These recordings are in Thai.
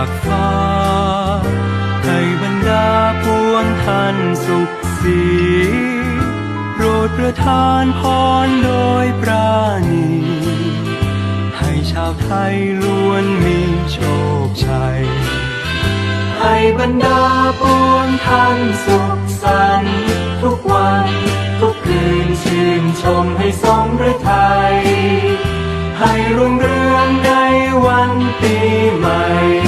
ากฟ้า ให้บรรดาพวงท่านสุขสีโปรดประทานพรโดยปราณี ให้ชาวไทยล้วนมีโชคชัย ให้บรรดาปวงท่านสุขสันต์ทุกวันทุกคืนชื่นชมให้สมฤทัยให้รุ่งเรืองในวันปีใหม่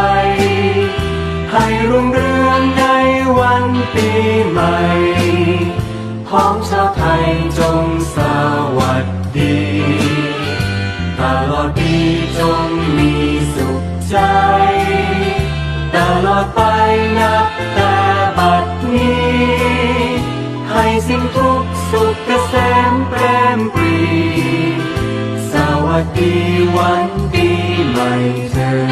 ยาวไทยจงสวัสดีตลอดปีจงมีสุขใจ ตลอดไปนับแต่บัดนี้ ให้สิ้นทุกสุขเกษมแปรมปรี สวัสดีวันปีใหม่เธอ